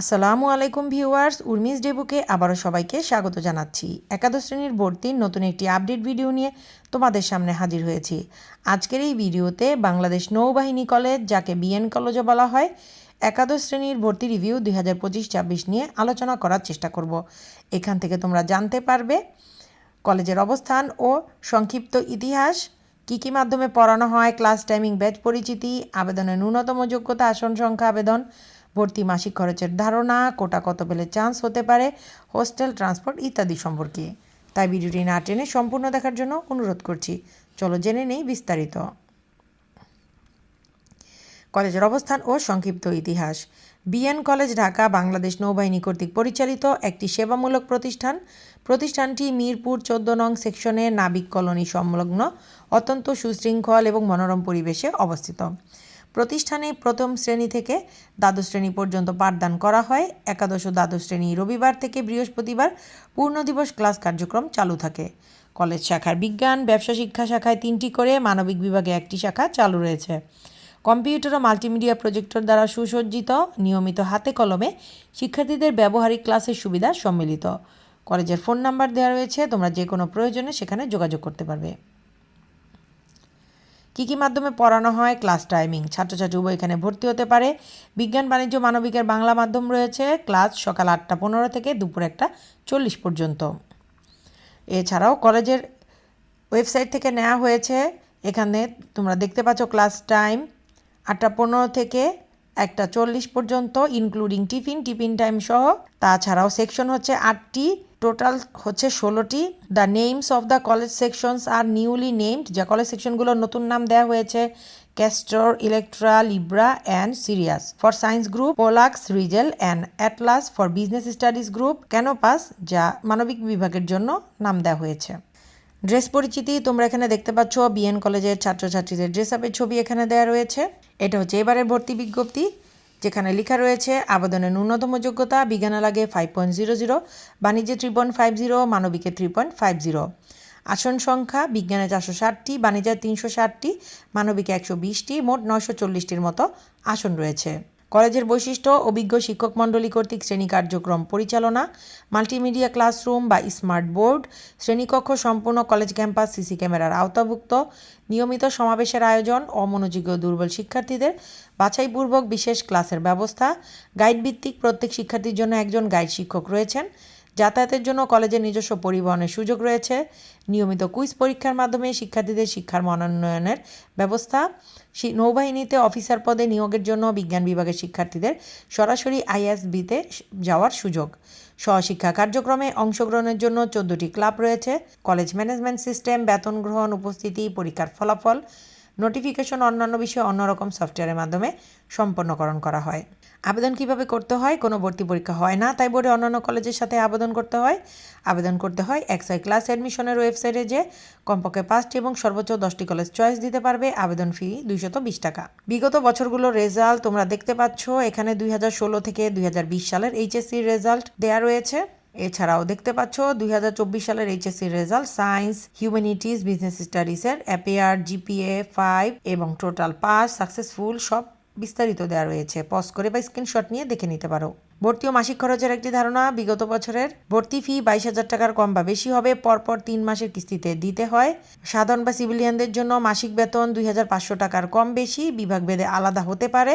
আসসালামু আলাইকুম ভিউয়ার্স, উর্মিস ডেবুকে আবারও সবাইকে স্বাগত জানাচ্ছি। একাদশ শ্রেণির ভর্তির নতুন একটি আপডেট ভিডিও নিয়ে তোমাদের সামনে হাজির হয়েছি। আজকের এই ভিডিওতে বাংলাদেশ নৌবাহিনী কলেজ, যাকে বিএন কলেজও বলা হয়, একাদশ শ্রেণির ভর্তি রিভিউ দুই হাজার পঁচিশ ছাব্বিশ নিয়ে আলোচনা করার চেষ্টা করব। এখান থেকে তোমরা জানতে পারবে কলেজের অবস্থান ও সংক্ষিপ্ত ইতিহাস, কী কী মাধ্যমে পড়ানো হয়, ক্লাস টাইমিং, ব্যাচ পরিচিতি, আবেদনের ন্যূনতম যোগ্যতা, আসন সংখ্যা, আবেদন ভর্তি মাসিক খরচের ধারণা, কোটা কত পেলে চান্স হতে পারে হোস্টেল ট্রান্সপোর্ট ইত্যাদি সম্পর্কে। তাই ভিডিওটি না টেনে সম্পূর্ণ দেখার জন্য অনুরোধ করছি। চলো জেনে নেই বিস্তারিত। কলেজের অবস্থান ও সংক্ষিপ্ত ইতিহাস। বিএন কলেজ ঢাকা, বাংলাদেশ নৌবাহিনী কর্তৃক পরিচালিত একটি সেবামূলক প্রতিষ্ঠান। প্রতিষ্ঠানটি মিরপুর চোদ্দ নং সেকশনে নাবিক কলোনি সংলগ্ন, অত্যন্ত সুশৃঙ্খল এবং মনোরম পরিবেশে অবস্থিত। প্রতিষ্ঠানে প্রথম শ্রেণি থেকে দ্বাদশ শ্রেণি পর্যন্ত পাঠদান করা হয়। একাদশ ও দ্বাদশ শ্রেণি রবিবার থেকে বৃহস্পতিবার পূর্ণ দিবস ক্লাস কার্যক্রম চালু থাকে। কলেজ শাখার বিজ্ঞান, ব্যবসা শিক্ষা শাখায় তিনটি করে, মানবিক বিভাগে একটি শাখা চালু রয়েছে। কম্পিউটার ও মাল্টিমিডিয়া প্রজেক্টর দ্বারা সুসজ্জিত, নিয়মিত হাতে কলমে শিক্ষার্থীদের ব্যবহারিক ক্লাসের সুবিধা সম্মিলিত। কলেজের ফোন নাম্বার দেওয়া রয়েছে, তোমরা যে কোনো প্রয়োজনে সেখানে যোগাযোগ করতে পারবে। কী কী মাধ্যমে পড়ানো হয়, ক্লাস টাইমিং, ছাত্রছাত্রী উভয় এখানে ভর্তি হতে পারে। বিজ্ঞান, বাণিজ্য, মানবিকের বাংলা মাধ্যম রয়েছে, ক্লাস সকাল আটটা পনেরো থেকে দুপুর একটা চল্লিশ পর্যন্ত। এছাড়াও কলেজের ওয়েবসাইট থেকে নেওয়া হয়েছে, এখানে তোমরা দেখতে পাচ্ছ ক্লাস টাইম আটটা পনেরো থেকে একটা চল্লিশ পর্যন্ত ইনক্লুডিং টিফিন টিফিন টাইম সহ। তাছাড়াও সেকশন হচ্ছে আটটি টোটাল হচ্ছে ষোলোটি। The names of the college sections R newly named যে কলেজ সেকশনগুলোর নতুন নাম দেওয়া হয়েছে Castor Electra Libra and Sirius for science group Pollux Rigel and Atlas for business studies group Canopus যা মানবিক বিভাগের জন্য নাম দেওয়া হয়েছে। ড্রেস পরিচিতি তোমরা এখানে দেখতে পাচ্ছ বিএন কলেজের ছাত্রছাত্রীদের ড্রেস আপের ছবি এখানে দেওয়া রয়েছে। এটা হচ্ছে এবারের ভর্তি বিজ্ঞপ্তি, যেখানে লেখা রয়েছে, আবেদনের ন্যূনতম যোগ্যতা বিজ্ঞানে লাগে ফাইভ পয়েন্ট জিরো জিরো বাণিজ্যে থ্রি পয়েন্ট ফাইভ জিরো মানবিকে থ্রি পয়েন্ট ফাইভ জিরো আসন সংখ্যা, বিজ্ঞানে চারশো ষাটটি, বাণিজ্যে তিনশো ষাটটি, মানবিকে একশো বিশটি, মোট নয়শো চল্লিশটির মতো আসন রয়েছে। কলেজের বৈশিষ্ট্য অভিজ্ঞ শিক্ষক মণ্ডলী কর্তৃক শ্রেণি কার্যক্রম পরিচালনা, মাল্টিমিডিয়া ক্লাসরুম বা স্মার্ট বোর্ড, শ্রেণীকক্ষ সম্পূর্ণ কলেজ ক্যাম্পাস সিসি ক্যামেরার আওতাভুক্ত, নিয়মিত সমাবেশের আয়োজন অমনোযোগ্য দুর্বল শিক্ষার্থীদের বাছাইপূর্বক বিশেষ ক্লাসের ব্যবস্থা গাইড ভিত্তিক প্রত্যেক শিক্ষার্থীর জন্য একজন গাইড শিক্ষক রয়েছেন। যাতায়াতের জন্য কলেজের নিজস্ব পরিবহনের সুযোগ রয়েছে। নিয়মিত কুইজ পরীক্ষার মাধ্যমে শিক্ষার্থীদের শিক্ষার মনোন্নয়নের ব্যবস্থা। নৌবাহিনীতে অফিসার পদে নিয়োগের জন্য বিজ্ঞান বিভাগের শিক্ষার্থীদের সরাসরি আইএসবিতে যাওয়ার সুযোগ। সহশিক্ষা কার্যক্রমে অংশগ্রহণের জন্য চোদ্দোটি ক্লাব রয়েছে। কলেজ ম্যানেজমেন্ট সিস্টেম, বেতন গ্রহণ, উপস্থিতি, পরীক্ষার ফলাফল নোটিফিকেশন অন্যান্য বিষয়ে অন্যরকম সফটওয়্যারের মাধ্যমে সম্পন্নকরণ করা হয়। আবেদন কীভাবে করতে হয়? কোনো ভর্তি পরীক্ষা হয় না, তাই বোর্ডে অন্যান্য কলেজের সাথে আবেদন করতে হয়। আবেদন করতে হয় এক্সাই ক্লাস অ্যাডমিশনের ওয়েবসাইটে যে কমপক্ষে পাঁচটি এবং সর্বোচ্চ দশটি কলেজ চয়েস দিতে পারবে। আবেদন ফি দুইশত বিশ টাকা। বিগত বছরগুলোর রেজাল্ট তোমরা দেখতে পাচ্ছ, এখানে দুই হাজার ষোলো থেকে দুই হাজার বিশ সালের এইচএসসির রেজাল্ট দেয়া রয়েছে। এছাড়াও দেখতে পাচ্ছ, দুই হাজার চব্বিশ সালের HSC result science humanities business স্টাডিজের appear GPA five এবং টোটাল পাস সাকসেসফুল সব বিস্তারিত দেওয়া রয়েছে। পজ করে বা স্ক্রিনশট নিয়ে দেখে নিতে পারো। ভর্তি ও মাসিক খরচের একটি ধারণা, বিগত বছরের ভর্তি ফি বাইশ হাজার টাকার কম বা বেশি হবে, পরপর তিন মাসের কিস্তিতে দিতে হয়। সাধারণ বা সিভিলিয়ানদের জন্য মাসিক বেতন দুই হাজার পাঁচশো টাকার কম বেশি, বিভাগ ভেদে আলাদা হতে পারে,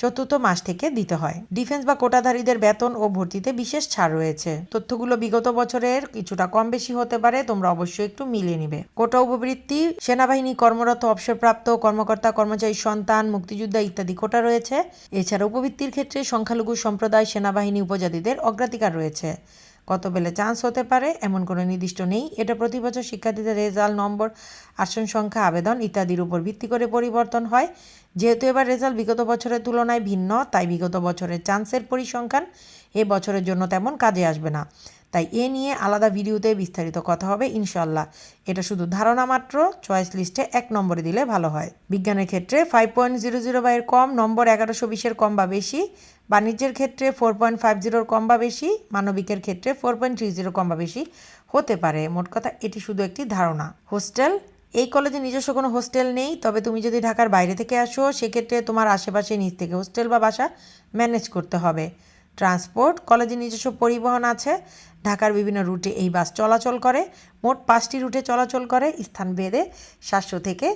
চতুর্থ মাস থেকে দিতে হয়। ডিফেন্স বা কোটাধারীদের বেতন ও ভর্তিতে বিশেষ ছাড় রয়েছে। তথ্যগুলো বিগত বছরের কিছুটা কম বেশি হতে পারে, তোমরা অবশ্যই একটু মিলিয়ে নিবে। কোটা উপবৃত্তি, সেনাবাহিনী কর্মরত অবসরপ্রাপ্ত কর্মকর্তা, কর্মচারী, সন্তান, মুক্তিযোদ্ধা ইত্যাদি কোটা রয়েছে। এছাড়া উপবৃত্তির ক্ষেত্রে সংখ্যালঘু সম্প্রদায় সেনাবাহিনী উপজাতিদের অগ্রাধিকার রয়েছে। কত বেলে চান্স হতে পারে এমন কোনো নির্দিষ্ট নেই। এটা প্রতি বছর শিক্ষার্থীদের রেজাল্ট, নম্বর, আসন সংখ্যা, আবেদন ইত্যাদির উপর ভিত্তি করে পরিবর্তন হয়। যেহেতু এবার রেজাল্ট বিগত বছরের তুলনায় ভিন্ন, তাই বিগত বছরের চান্সের পরিসংখ্যান এ বছরের জন্য তেমন কাজে আসবে না। তাই এ নিয়ে আলাদা ভিডিওতে বিস্তারিত কথা হবে ইনশাল্লাহ এটা শুধু ধারণা মাত্র চয়েস লিস্টে এক নম্বরে দিলে ভালো হয়। বিজ্ঞানের ক্ষেত্রে ফাইভ পয়েন্ট জিরো জিরো বা এর কম, নম্বর এগারোশো বিশের কম বা বেশি, বাণিজ্যের ক্ষেত্রে ফোর পয়েন্ট ফাইভ জিরোর কম বা বেশি, মানবিকের ক্ষেত্রে ফোর পয়েন্ট থ্রি জিরো কম বা বেশি হতে পারে। মোট কথা, এটি শুধু একটি ধারণা। হোস্টেল? এই কলেজে নিজস্ব কোনো হোস্টেল নেই, তবে তুমি যদি ঢাকার বাইরে থেকে আসো, সেক্ষেত্রে তোমার আশেপাশে নিজ থেকে হোস্টেল বা বাসা ম্যানেজ করতে হবে। ট্রান্সপোর্ট, কলেজের নিজস্ব পরিবহন আছে। ঢাকার বিভিন্ন রুটে এই বাস চলাচল করে। মোট পাঁচটি রুটে চলাচল করে। স্থান ভেদে সাতশো থেকে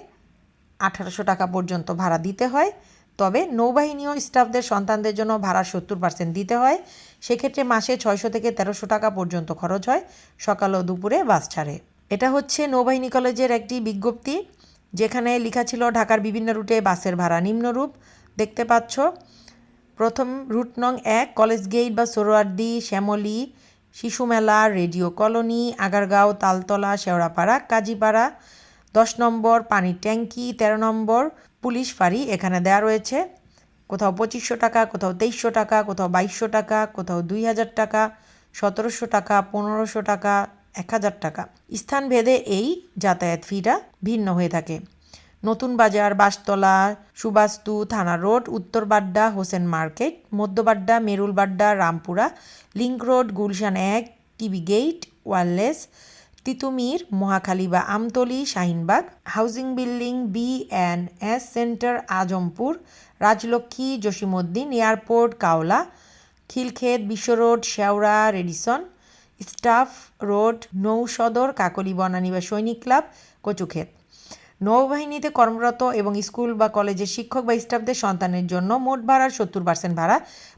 আঠারোশো টাকা পর্যন্ত ভাড়া দিতে হয়। তবে নৌবাহিনী ও স্টাফদের সন্তানদের জন্য ভাড়া সত্তর পার্সেন্ট দিতে হয়। সেক্ষেত্রে মাসে ছয়শো থেকে তেরোশো টাকা পর্যন্ত খরচ হয়। সকাল ও দুপুরে বাস ছাড়ে। এটা হচ্ছে নৌবাহিনী কলেজের একটি বিজ্ঞপ্তি, যেখানে লেখা ছিল ঢাকার বিভিন্ন রুটে বাসের ভাড়া নিম্নরূপ। দেখতে পাচ্ছ প্রথম রুট নং এক, কলেজ গেট বা সোরোয়ার্দি, শ্যামলী, শিশু মেলা, রেডিও কলোনি, আগারগাঁও, তালতলা, শেওড়াপাড়া, কাজীপাড়া, দশ নম্বর পানির ট্যাঙ্কি, তেরো নম্বর, পুলিশ ফাঁড়ি এখানে দেওয়া রয়েছে। কোথাও পঁচিশশো টাকা, কোথাও তেইশশো টাকা, কোথাও বাইশশো টাকা, কোথাও দুই হাজার টাকা, সতেরোশো টাকা, পনেরোশো টাকা, এক হাজার টাকা। স্থান ভেদে এই যাতায়াত ফিটা ভিন্ন হয়ে থাকে। নতুন বাজার, Bastala, Subastu, Thana road, Uttar Badda, Hossain market Madhyabadda Merulbadda Rampura, link road, Gulshan এক TB gate, wireless, Titumir, Mohakhali বা Amtoli, Shaheenbagh, housing building, B and S centre, Azampur, Rajlakshmi, Jasimuddin, airport, Kawla, Khilkhet, Bishwa road, Sheora, Radisson, staff road, Nausadar, Kakoli Banani বা Sainik club, Kachukhet. নৌবাহিনীতে কর্মরত এবং school বা কলেজের শিক্ষক বা স্টাফদের সন্তানের জন্য মোট ভাড়ার সত্তর পার্সেন্ট ভাড়া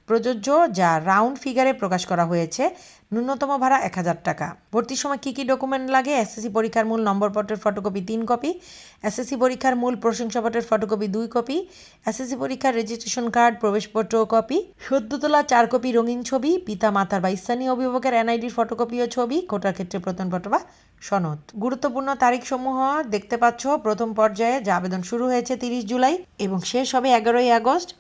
প্রযোজ্য, যা রাউন্ড ফিগারে প্রকাশ করা হয়েছে। ন্যূনতম ভাড়া এক হাজার টাকা। ভর্তির সময় কী কী ডকুমেন্ট লাগে? এসএসসি পরীক্ষার মূল নম্বরপত্রের ফটোকপি তিন কপি এসএসসি পরীক্ষার মূল প্রশংসাপত্রের ফটোকপি দুই কপি এসএসসি পরীক্ষার রেজিস্ট্রেশন কার্ড প্রবেশপত্র কপি সদ্য তোলা চার কপি রঙিন ছবি পিতা মাতার বা স্থানীয় অভিভাবকের এনআইডির ফটোকপি ও ছবি, কোটার ক্ষেত্রে প্রত্যয়নপত্র বা সনদ। গুরুত্বপূর্ণ তারিখসমূহ দেখতে পাচ্ছ। প্রথম পর্যায়ে যা আবেদন শুরু হয়েছে তিরিশ জুলাই এবং শেষ হবে এগারোই আগস্ট,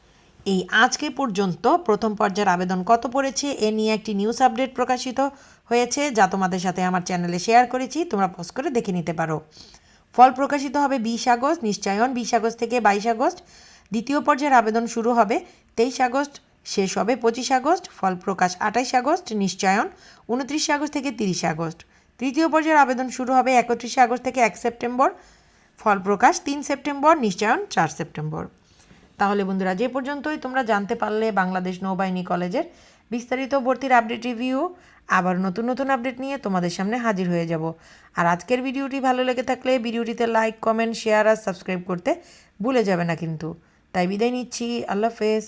এই আজকে পর্যন্ত প্রথম পর্যায়ের আবেদন কত পড়েছে এ নিয়ে একটি নিউজ আপডেট প্রকাশিত হয়েছে, যা তোমাদের সাথে আমার চ্যানেলে শেয়ার করেছি। তোমরা পোস্ট করে দেখে নিতে পারো। ফল প্রকাশিত হবে বিশ আগস্ট, নিশ্চয়ন বিশ আগস্ট থেকে বাইশ আগস্ট। দ্বিতীয় পর্যায়ের আবেদন শুরু হবে তেইশ আগস্ট, শেষ হবে পঁচিশ আগস্ট। ফল প্রকাশ আঠাইশ আগস্ট, নিশ্চয়ন উনত্রিশে আগস্ট থেকে তিরিশে আগস্ট। তৃতীয় পর্যায়ের আবেদন শুরু হবে একত্রিশে আগস্ট থেকে এক সেপ্টেম্বর। ফল প্রকাশ তিন সেপ্টেম্বর, নিশ্চয়ন চার সেপ্টেম্বর। তাহলে বন্ধুরা, যে পর্যন্তই তোমরা জানতে পারলে বাংলাদেশ নৌবাহিনী কলেজের বিস্তারিত ভর্তির আপডেট রিভিউ, আবার নতুন নতুন আপডেট নিয়ে তোমাদের সামনে হাজির হয়ে যাব। আর আজকের ভিডিওটি ভালো লেগে থাকলে ভিডিওটিতে লাইক, কমেন্ট, শেয়ার আর সাবস্ক্রাইব করতে ভুলে যাবে না কিন্তু। তাই বিদায় নিচ্ছি, আল্লাহ হাফেজ।